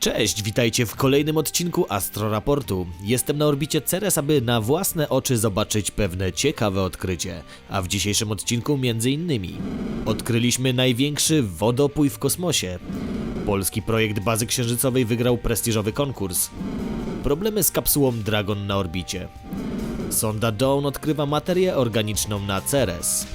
Cześć, witajcie w kolejnym odcinku Astroraportu. Jestem na orbicie Ceres, aby na własne oczy zobaczyć pewne ciekawe odkrycie. A w dzisiejszym odcinku między innymi odkryliśmy największy wodopój w kosmosie. Polski projekt bazy księżycowej wygrał prestiżowy konkurs. Problemy z kapsułą Dragon na orbicie. Sonda Dawn odkrywa materię organiczną na Ceres.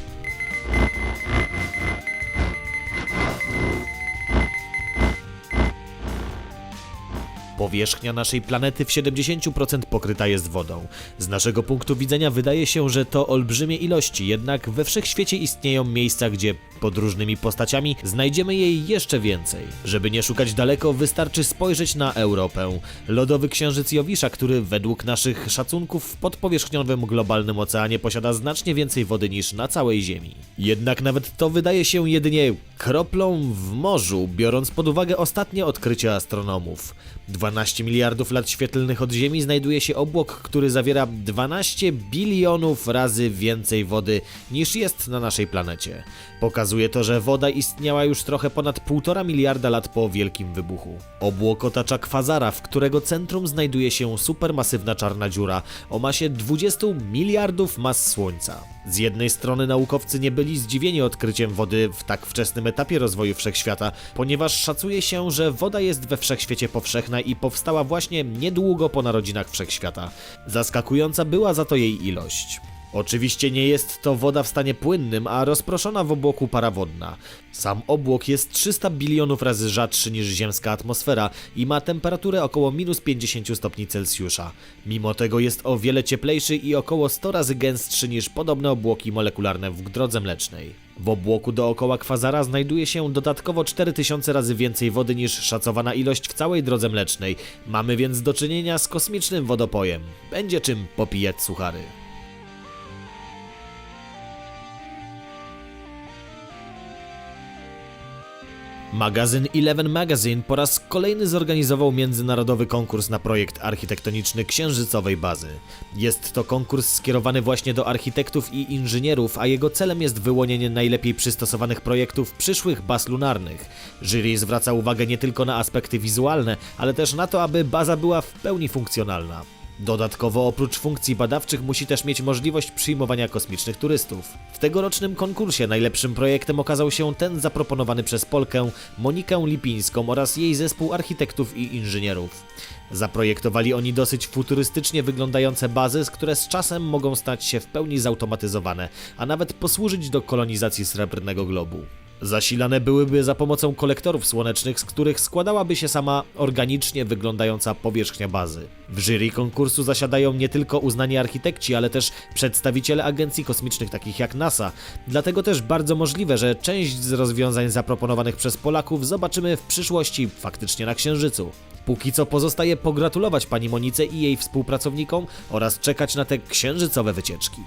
Powierzchnia naszej planety w 70% pokryta jest wodą. Z naszego punktu widzenia wydaje się, że to olbrzymie ilości, jednak we wszechświecie istnieją miejsca, gdzie pod różnymi postaciami znajdziemy jej jeszcze więcej. Żeby nie szukać daleko, wystarczy spojrzeć na Europę. Lodowy księżyc Jowisza, który według naszych szacunków w podpowierzchniowym globalnym oceanie posiada znacznie więcej wody niż na całej Ziemi. Jednak nawet to wydaje się jedynie kroplą w morzu, biorąc pod uwagę ostatnie odkrycia astronomów. 12 miliardów lat świetlnych od Ziemi znajduje się obłok, który zawiera 12 bilionów razy więcej wody niż jest na naszej planecie. Pokazuje to, że woda istniała już trochę ponad 1,5 miliarda lat po wielkim wybuchu. Obłok otacza kwazara, w którego centrum znajduje się supermasywna czarna dziura o masie 20 miliardów mas Słońca. Z jednej strony naukowcy nie byli zdziwieni odkryciem wody w tak wczesnym etapie rozwoju wszechświata, ponieważ szacuje się, że woda jest we wszechświecie powszechna i powstała właśnie niedługo po narodzinach wszechświata. Zaskakująca była za to jej ilość. Oczywiście nie jest to woda w stanie płynnym, a rozproszona w obłoku parawodna. Sam obłok jest 300 bilionów razy rzadszy niż ziemska atmosfera i ma temperaturę około minus 50 stopni Celsjusza. Mimo tego jest o wiele cieplejszy i około 100 razy gęstszy niż podobne obłoki molekularne w drodze mlecznej. W obłoku dookoła kwazara znajduje się dodatkowo 4000 razy więcej wody niż szacowana ilość w całej drodze mlecznej. Mamy więc do czynienia z kosmicznym wodopojem. Będzie czym popijać suchary. Magazyn Eleven Magazine po raz kolejny zorganizował międzynarodowy konkurs na projekt architektoniczny księżycowej bazy. Jest to konkurs skierowany właśnie do architektów i inżynierów, a jego celem jest wyłonienie najlepiej przystosowanych projektów przyszłych baz lunarnych. Jury zwraca uwagę nie tylko na aspekty wizualne, ale też na to, aby baza była w pełni funkcjonalna. Dodatkowo oprócz funkcji badawczych musi też mieć możliwość przyjmowania kosmicznych turystów. W tegorocznym konkursie najlepszym projektem okazał się ten zaproponowany przez Polkę Monikę Lipińską oraz jej zespół architektów i inżynierów. Zaprojektowali oni dosyć futurystycznie wyglądające bazy, które z czasem mogą stać się w pełni zautomatyzowane, a nawet posłużyć do kolonizacji srebrnego globu. Zasilane byłyby za pomocą kolektorów słonecznych, z których składałaby się sama organicznie wyglądająca powierzchnia bazy. W jury konkursu zasiadają nie tylko uznani architekci, ale też przedstawiciele agencji kosmicznych takich jak NASA. Dlatego też bardzo możliwe, że część z rozwiązań zaproponowanych przez Polaków zobaczymy w przyszłości faktycznie na Księżycu. Póki co pozostaje pogratulować pani Monice i jej współpracownikom oraz czekać na te księżycowe wycieczki.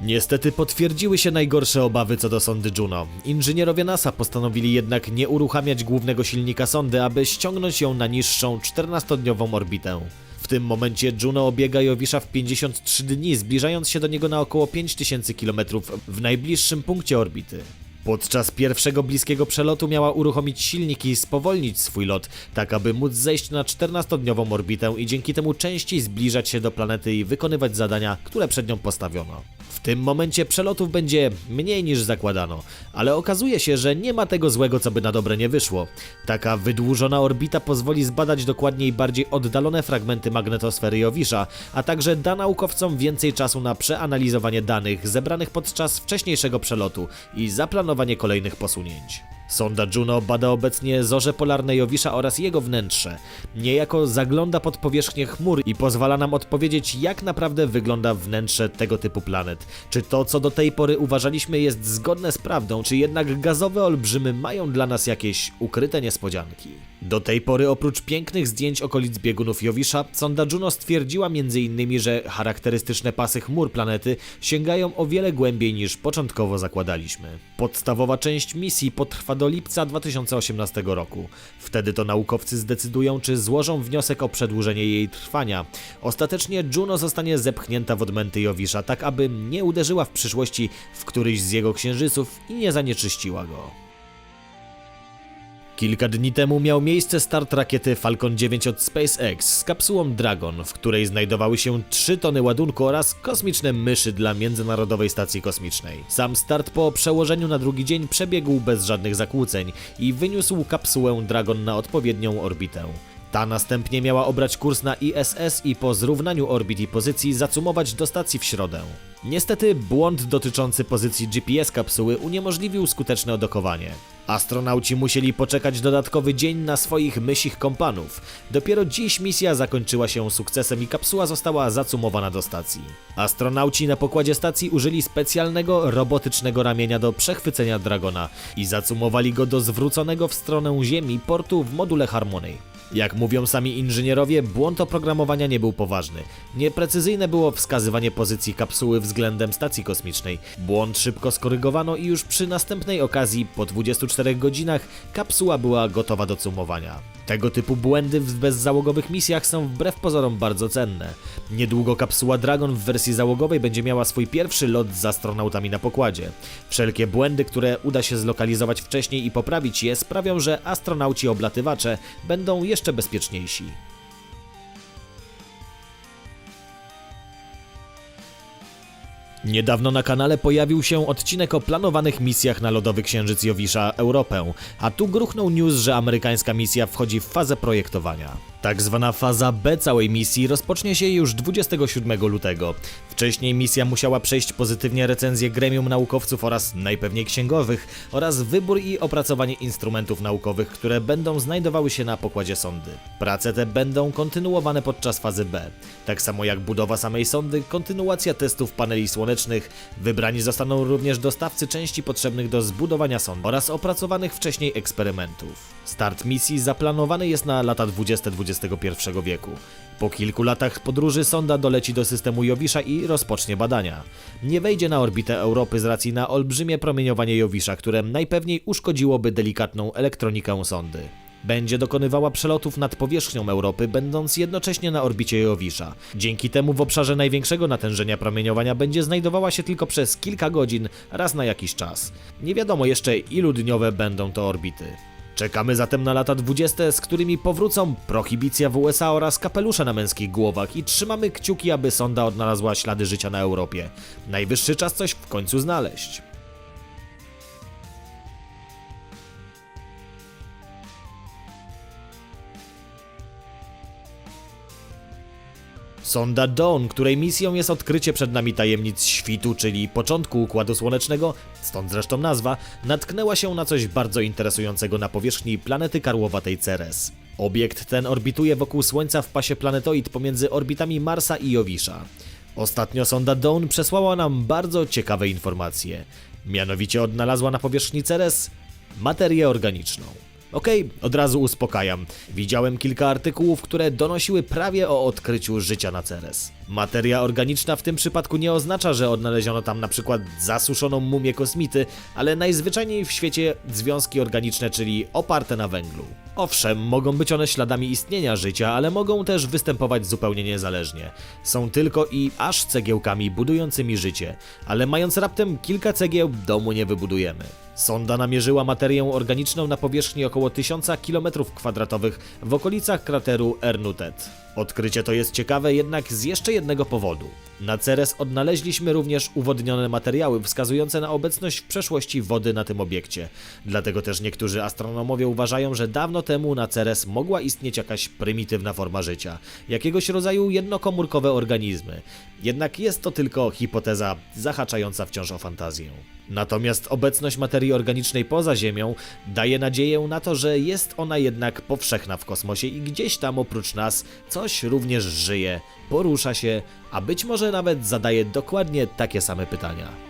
Niestety potwierdziły się najgorsze obawy co do sondy Juno. Inżynierowie NASA postanowili jednak nie uruchamiać głównego silnika sondy, aby ściągnąć ją na niższą 14-dniową orbitę. W tym momencie Juno obiega Jowisza w 53 dni, zbliżając się do niego na około 5000 km w najbliższym punkcie orbity. Podczas pierwszego bliskiego przelotu miała uruchomić silnik i spowolnić swój lot, tak aby móc zejść na 14-dniową orbitę i dzięki temu częściej zbliżać się do planety i wykonywać zadania, które przed nią postawiono. W tym momencie przelotów będzie mniej niż zakładano, ale okazuje się, że nie ma tego złego, co by na dobre nie wyszło. Taka wydłużona orbita pozwoli zbadać dokładniej bardziej oddalone fragmenty magnetosfery Jowisza, a także da naukowcom więcej czasu na przeanalizowanie danych zebranych podczas wcześniejszego przelotu i zaplanowanie kolejnych posunięć. Sonda Juno bada obecnie zorze polarne Jowisza oraz jego wnętrze. Niejako zagląda pod powierzchnię chmur i pozwala nam odpowiedzieć, jak naprawdę wygląda wnętrze tego typu planet. Czy to, co do tej pory uważaliśmy, jest zgodne z prawdą, czy jednak gazowe olbrzymy mają dla nas jakieś ukryte niespodzianki? Do tej pory, oprócz pięknych zdjęć okolic biegunów Jowisza, sonda Juno stwierdziła m.in., że charakterystyczne pasy chmur planety sięgają o wiele głębiej niż początkowo zakładaliśmy. Podstawowa część misji potrwa do lipca 2018 roku. Wtedy to naukowcy zdecydują, czy złożą wniosek o przedłużenie jej trwania. Ostatecznie Juno zostanie zepchnięta w odmęty Jowisza, tak aby nie uderzyła w przyszłości w któryś z jego księżyców i nie zanieczyściła go. Kilka dni temu miał miejsce start rakiety Falcon 9 od SpaceX z kapsułą Dragon, w której znajdowały się 3 tony ładunku oraz kosmiczne myszy dla Międzynarodowej Stacji Kosmicznej. Sam start po przełożeniu na drugi dzień przebiegł bez żadnych zakłóceń i wyniósł kapsułę Dragon na odpowiednią orbitę. Ta następnie miała obrać kurs na ISS i po zrównaniu orbit i pozycji zacumować do stacji w środę. Niestety błąd dotyczący pozycji GPS kapsuły uniemożliwił skuteczne odokowanie. Astronauci musieli poczekać dodatkowy dzień na swoich mysich kompanów. Dopiero dziś misja zakończyła się sukcesem i kapsuła została zacumowana do stacji. Astronauci na pokładzie stacji użyli specjalnego robotycznego ramienia do przechwycenia Dragona i zacumowali go do zwróconego w stronę Ziemi portu w module Harmony. Jak mówią sami inżynierowie, błąd oprogramowania nie był poważny. Nieprecyzyjne było wskazywanie pozycji kapsuły względem stacji kosmicznej. Błąd szybko skorygowano i już przy następnej okazji, po 24 godzinach, kapsuła była gotowa do cumowania. Tego typu błędy w bezzałogowych misjach są wbrew pozorom bardzo cenne. Niedługo kapsuła Dragon w wersji załogowej będzie miała swój pierwszy lot z astronautami na pokładzie. Wszelkie błędy, które uda się zlokalizować wcześniej i poprawić je, sprawią, że astronauci oblatywacze będą jeszcze bezpieczniejsi. Niedawno na kanale pojawił się odcinek o planowanych misjach na lodowy księżyc Jowisza Europę, a tu gruchnął news, że amerykańska misja wchodzi w fazę projektowania. Tak zwana faza B całej misji rozpocznie się już 27 lutego. Wcześniej misja musiała przejść pozytywnie recenzję gremium naukowców oraz najpewniej księgowych oraz wybór i opracowanie instrumentów naukowych, które będą znajdowały się na pokładzie sondy. Prace te będą kontynuowane podczas fazy B. Tak samo jak budowa samej sondy, kontynuacja testów paneli słonecznych, wybrani zostaną również dostawcy części potrzebnych do zbudowania sondy oraz opracowanych wcześniej eksperymentów. Start misji zaplanowany jest na lata 20 XXI wieku. Po kilku latach podróży sonda doleci do systemu Jowisza i rozpocznie badania. Nie wejdzie na orbitę Europy z racji na olbrzymie promieniowanie Jowisza, które najpewniej uszkodziłoby delikatną elektronikę sondy. Będzie dokonywała przelotów nad powierzchnią Europy, będąc jednocześnie na orbicie Jowisza. Dzięki temu w obszarze największego natężenia promieniowania będzie znajdowała się tylko przez kilka godzin, raz na jakiś czas. Nie wiadomo jeszcze ilu dniowe będą to orbity. Czekamy zatem na lata 20, z którymi powrócą prohibicja w USA oraz kapelusze na męskich głowach i trzymamy kciuki, aby sonda odnalazła ślady życia na Europie. Najwyższy czas coś w końcu znaleźć. Sonda Dawn, której misją jest odkrycie przed nami tajemnic świtu, czyli początku Układu Słonecznego, stąd zresztą nazwa, natknęła się na coś bardzo interesującego na powierzchni planety karłowatej Ceres. Obiekt ten orbituje wokół Słońca w pasie planetoid pomiędzy orbitami Marsa i Jowisza. Ostatnio sonda Dawn przesłała nam bardzo ciekawe informacje. Mianowicie odnalazła na powierzchni Ceres materię organiczną. Okej, od razu uspokajam. Widziałem kilka artykułów, które donosiły prawie o odkryciu życia na Ceres. Materia organiczna w tym przypadku nie oznacza, że odnaleziono tam na przykład zasuszoną mumię kosmity, ale najzwyczajniej w świecie związki organiczne, czyli oparte na węglu. Owszem, mogą być one śladami istnienia życia, ale mogą też występować zupełnie niezależnie. Są tylko i aż cegiełkami budującymi życie, ale mając raptem kilka cegieł, domu nie wybudujemy. Sonda namierzyła materię organiczną na powierzchni około 1000 km2 w okolicach krateru Ernutet. Odkrycie to jest ciekawe jednak z jeszcze jednego powodu. Na Ceres odnaleźliśmy również uwodnione materiały wskazujące na obecność w przeszłości wody na tym obiekcie. Dlatego też niektórzy astronomowie uważają, że dawno temu na Ceres mogła istnieć jakaś prymitywna forma życia, jakiegoś rodzaju jednokomórkowe organizmy. Jednak jest to tylko hipoteza zahaczająca wciąż o fantazję. Natomiast obecność materii organicznej poza Ziemią daje nadzieję na to, że jest ona jednak powszechna w kosmosie i gdzieś tam oprócz nas coś również żyje, porusza się, a być może nawet zadaje dokładnie takie same pytania.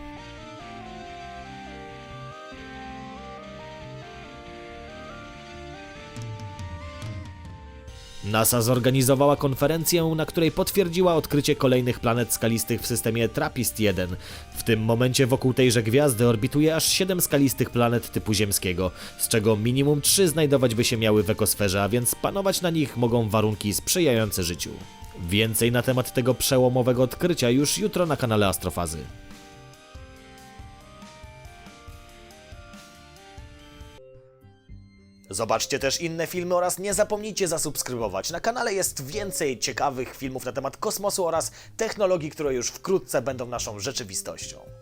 NASA zorganizowała konferencję, na której potwierdziła odkrycie kolejnych planet skalistych w systemie TRAPPIST-1. W tym momencie wokół tejże gwiazdy orbituje aż 7 skalistych planet typu ziemskiego, z czego minimum 3 znajdować by się miały w ekosferze, a więc panować na nich mogą warunki sprzyjające życiu. Więcej na temat tego przełomowego odkrycia już jutro na kanale Astrofazy. Zobaczcie też inne filmy oraz nie zapomnijcie zasubskrybować. Na kanale jest więcej ciekawych filmów na temat kosmosu oraz technologii, które już wkrótce będą naszą rzeczywistością.